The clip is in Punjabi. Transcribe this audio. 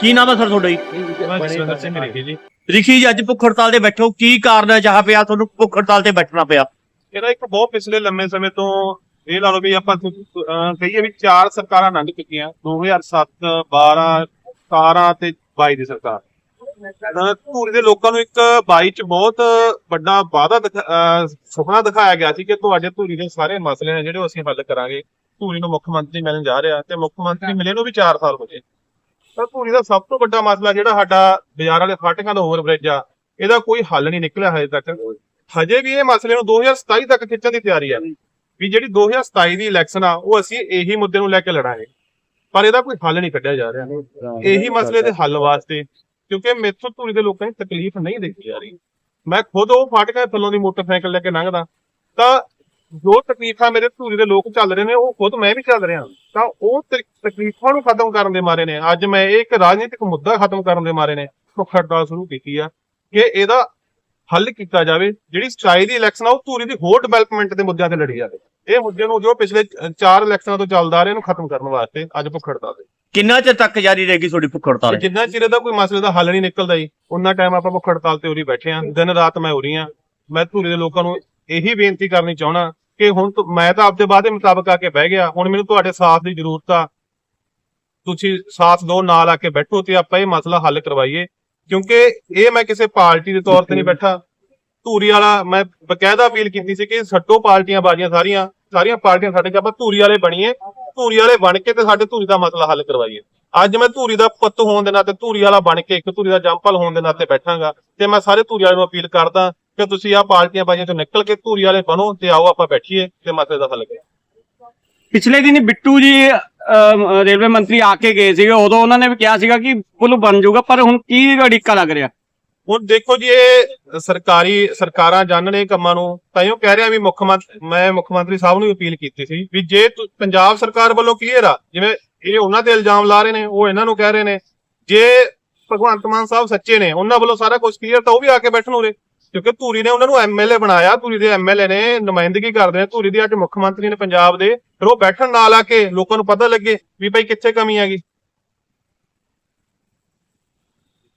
ਕੀ ਨਾਮ ਹੈ ਸਰ ਤੁਹਾਡਾ ਜੀ? ਰਿਸ਼ੀ ਜੀ ਅੱਜ ਭੁੱਖ ਹੜਤਾਲ ਤੇ ਬੈਠੋ। ਕੀ ਕਾਰਨ ਹੈ ਜਹਾਂ ਪਿਆ? ਤੁਹਾਨੂੰ ਭੁੱਖ ਹੜਤਾਲ ਤੇ ਬੈਠਣਾ ਪਿਆ। ਇਹਦਾ ਇੱਕ ਬਹੁਤ ਪਿਛਲੇ ਲੰਮੇ ਸਮੇਂ ਤੋਂ ਇਹ ਲਾ ਲਓ ਵੀ ਆਪਾਂ ਕਹੀਏ ਵੀ ਚਾਰ ਸਰਕਾਰਾਂ ਲੰਘ ਚੁੱਕੀਆਂ 2007 12 17 ਤੇ 22 ਦੀ ਸਰਕਾਰ। ਧੂਰੀ ਦੇ ਲੋਕਾਂ ਨੂੰ ਇੱਕ 22 ਚ ਬਹੁਤ ਵੱਡਾ ਵਾਅਦਾ ਸੁਪਨਾ ਦਿਖਾਇਆ ਗਿਆ ਸੀ ਕਿ ਤੁਹਾਡੇ ਧੂਰੀ ਦੇ ਸਾਰੇ ਮਸਲੇ ਨੇ ਜਿਹੜੇ ਅਸੀਂ ਹੱਲ ਕਰਾਂਗੇ। ਧੂਰੀ ਨੂੰ ਮੁੱਖ ਮੰਤਰੀ ਮਿਲਣ ਜਾ ਰਿਹਾ ਤੇ ਮੁੱਖ ਮੰਤਰੀ ਮਿਲੇ ਨੂੰ ਵੀ 4 ਸਾਲ ਹੋ ਗਏ। ਤਾਂ ਧੂਰੀ ਦਾ ਸਭ ਤੋਂ ਵੱਡਾ ਮਸਲਾ ਜਿਹੜਾ ਸਾਡਾ ਬਾਜ਼ਾਰ ਵਾਲੇ ਫਾਟਕਾਂ ਦਾ ਓਵਰਬ੍ਰਿਜ ਆ, ਇਹਦਾ ਕੋਈ ਹੱਲ ਨਹੀਂ ਨਿਕਲਿਆ ਹਜੇ ਤੱਕ। ਹਜੇ ਵੀ ਇਹ ਮਸਲੇ ਨੂੰ 2027 ਤੱਕ ਖਿੱਚਣ ਦੀ ਤਿਆਰੀ ਹੈ ਵੀ ਜਿਹੜੀ 2027 ਦੀ ਇਲੈਕਸ਼ਨ ਆ, ਉਹ ਅਸੀਂ ਇਹੀ ਮੁੱਦੇ ਨੂੰ ਲੈ ਕੇ ਲੜਾਂਗੇ। ਪਰ ਇਹਦਾ ਕੋਈ ਹੱਲ ਨਹੀਂ ਕੱਢਿਆ ਜਾ ਰਿਹਾ। ਇਹੀ ਮਸਲੇ ਦੇ ਹੱਲ ਵਾਸਤੇ, ਕਿਉਂਕਿ ਮੇਥੋਂ ਧੂਰੀ ਦੇ ਲੋਕਾਂ ਦੀ ਤਕਲੀਫ ਨਹੀਂ ਦੇਖੀ ਜਾ ਰਹੀ। ਮੈਂ ਖੁਦ ਉਹ ਫਾਟਕਾਂ ਦੇ ਥੱਲੋਂ ਦੀ ਮੋਟਰਸਾਈਕਲ ਲੈ ਕੇ ਲੰਘਦਾ, ਤਾਂ ਜੋ ਤਕਲੀਫਾਂ ਮੇਰੇ ਧੂਰੀ ਦੇ ਲੋਕ ਚੱਲ ਰਹੇ ਨੇ ਉਹ ਖੁਦ ਮੈਂ ਵੀ ਚੱਲ ਰਿਹਾ। ਤਾਂ ਉਹ ਤਕ- ਤਕਲੀਫਾਂ ਨੂੰ ਖਤਮ ਕਰਨ ਦੇ ਮਾਰੇ ਨੇ। ਅੱਜ ਮੈਂ ਇਹ ਇੱਕ ਰਾਜਨੀਤਿਕ ਮੁੱਦਾ ਖਤਮ ਕਰਨ ਦੇ ਮਾਰੇ ਨੇ। ਭੁੱਖ ਹੜਤਾਲ ਸ਼ੁਰੂ ਕੀਤੀ ਆ। ਕਿ ਇਹਦਾ ਹੱਲ ਕੀਤਾ ਜਾਵੇ ਜਿਹੜੀ ਸਟਾਈ ਦੀ ਇਲੈਕਸ਼ਨ ਆ ਉਹ ਧੂਰੀ ਦੀ ਹੋਰ ਡਿਵੈਲਪਮੈਂਟ ਦੇ ਮੁੱਦਿਆਂ ਤੇ ਲੜੀ ਜਾਵੇ। ਇਹ ਮੁੱਦੇ ਨੂੰ ਜੋ ਪਿਛਲੇ ਅ, ਚਾਰ ਇਲੈਕਸ਼ਨਾਂ ਤੋਂ ਚੱਲਦਾ ਆ ਰਿਹਾ ਇਹਨੂੰ ਖਤਮ ਕਰਨ ਵਾਸਤੇ ਅੱਜ ਭੁੱਖ ਹੜਤਾਲ ਤੇ। ਕਿੰਨਾ ਚਿਰ ਤੱਕ ਜਾਰੀ ਰਹੇਗੀ ਤੁਹਾਡੀ ਭੁੱਖ ਹੜਤਾਲ? ਜਿੰਨਾ ਚਿਰ ਇਹਦਾ ਕੋਈ ਮਸਲੇ ਦਾ ਹੱਲ ਨਹੀਂ ਨਿਕਲਦਾ ਜੀ ਉਹਨਾਂ ਟਾਈਮ ਆਪਾਂ ਭੁੱਖ ਹੜਤਾਲ ਤੇ ਉਰੀ ਬੈਠੇ ਆ। ਦਿਨ ਰਾਤ ਮੈਂ ਉਰੀ ਆ। ਮੈਂ ਧੂਰੀ ਦੇ ਲੋਕਾਂ ਨੂੰ ਇਹੀ ਬੇਨਤੀ ਕਰਨੀ ਚਾਹਣਾ ਕਿ ਹੁਣ ਮੈਂ ਤਾਂ ਆਪਦੇ ਵਾਅਦੇ ਮੁਤਾਬਕ ਆ ਕੇ ਬਹਿ ਗਿਆ। ਹੁਣ ਮੈਨੂੰ ਤੁਹਾਡੇ ਸਾਥ ਦੀ ਜ਼ਰੂਰਤ ਆ। ਤੁਸੀਂ ਸਾਥ ਦੋ ਨਾਲ ਆ ਕੇ ਬੈਠੋ ਤੇ ਆਪਾਂ ਇਹ ਮਸਲਾ ਹੱਲ ਕਰਵਾਈਏ। ਕਿਉਂਕਿ ਇਹ ਮੈਂ ਕਿਸੇ ਪਾਰਟੀ ਦੇ ਤੌਰ ਤੇ ਨਹੀਂ ਬੈਠਾ। ਧੂਰੀ ਵਾਲਾ ਮੈਂ ਬਕਾਇਦਾ ਅਪੀਲ ਕੀਤੀ ਸੀ ਕਿ ਛੱਡੋ ਪਾਰਟੀਆਂ ਬਾਜੀਆਂ ਸਾਰੀਆਂ ਸਾਰੀਆਂ ਪਾਰਟੀਆਂ ਸਾਡੇ ਕੇ ਆਪਾਂ ਧੂਰੀ ਵਾਲੇ ਬਣੀਏ। ਧੂਰੀ ਵਾਲੇ ਬਣ ਕੇ ਤੇ ਸਾਡੇ ਧੂਰੀ ਦਾ ਮਸਲਾ ਹੱਲ ਕਰਵਾਈਏ। ਅੱਜ ਮੈਂ ਧੂਰੀ ਦਾ ਪੁੱਤ ਹੋਣ ਦੇ ਨਾਤੇ ਧੂਰੀ ਵਾਲਾ ਬਣ ਕੇ ਇੱਕ ਧੂਰੀ ਦਾ ਜੰਪਲ ਹੋਣ ਦੇ ਨਾਤੇ ਬੈਠਾਂਗਾ ਤੇ ਮੈਂ ਸਾਰੇ ਧੂਰੀ ਵਾਲਿਆਂ ਨੂੰ ਅਪੀਲ ਕਰਦਾ ਕਿ ਤੁਸੀਂ ਆਹ ਪਾਰਟੀਆਂ ਬਾਜੀਆਂ ਤੋਂ ਨਿਕਲ ਕੇ ਧੂਰੀ ਵਾਲੇ ਬਣੋ ਤੇ ਆਓ ਆਪਾਂ ਬੈਠੀਏ ਤੇ ਮਸਲੇ ਦਾ ਹੱਲ ਕਰੀਏ। ਪਿਛਲੇ ਦਿਨੀ ਬਿੱਟੂ ਜੀ ਰੇਲਵੇ ਮੰਤਰੀ ਆ ਕੇ ਗਏ ਸੀਗੇ ਉਦੋਂ ਉਹਨਾਂ ਨੇ ਵੀ ਕਿਹਾ ਸੀਗਾ ਕਿ ਪੁਲ ਬਣ ਜਾਊਗਾ ਪਰ ਹੁਣ ਕੀ ਅੜਿੱਕਾ ਲੱਗ ਰਿਹਾ? ਹੁਣ ਦੇਖੋ ਜੀ ਇਹ ਸਰਕਾਰੀ ਸਰਕਾਰਾਂ ਜਾਣਨ ਇਹ ਕੰਮਾਂ ਨੂੰ ਤਾਈਓ ਕਹਿ ਰਿਹਾ ਵੀ ਮੁੱਖ ਮੰਤਰੀ ਮੈਂ ਮੁੱਖ ਮੰਤਰੀ ਸਾਹਿਬ ਨੂੰ ਅਪੀਲ ਕੀਤੀ ਸੀ ਵੀ ਜੇ ਤੁ- ਪੰਜਾਬ ਸਰਕਾਰ ਵੱਲੋਂ ਕਲੀਅਰ ਆ ਜਿਵੇਂ ਇਹ ਉਹਨਾਂ ਤੇ ਇਲਜ਼ਾਮ ਲਾ ਰਹੇ ਨੇ ਉਹ ਇਹਨਾਂ ਨੂੰ ਕਹਿ ਰਹੇ ਨੇ ਜੇ ਭਗਵੰਤ ਮਾਨ ਸਾਹਿਬ ਸੱਚੇ ਨੇ ਉਹਨਾਂ ਵੱਲੋਂ ਸਾਰਾ ਕੁਝ ਕਲੀਅਰ ਤਾਂ ਉਹ ਵੀ ਆ ਕੇ ਬੈਠਣ ਉਰੇ ਕਿਉਂਕਿ ਧੂਰੀ ਨੇ ਉਹਨਾਂ ਨੂੰ ਐਮਐਲਏ ਬਣਾਇਆ, ਧੂਰੀ ਦੇ ਐਮਐਲਏ ਨੇ ਨੁਮਾਇੰਦਗੀ ਕਰਦੇ ਨੇ, ਧੂਰੀ ਦੇ ਅੱਜ ਮੁੱਖ ਮੰਤਰੀ ਨੇ ਪੰਜਾਬ ਦੇ, ਫਿਰ ਉਹ ਬੈਠਣ ਨਾਲ ਆ ਕੇ ਲੋਕਾਂ ਨੂੰ ਪਤਾ ਲੱਗੇ ਵੀ ਭਾਈ ਕਿੱਥੇ ਕਮੀ ਹੈਗੀ।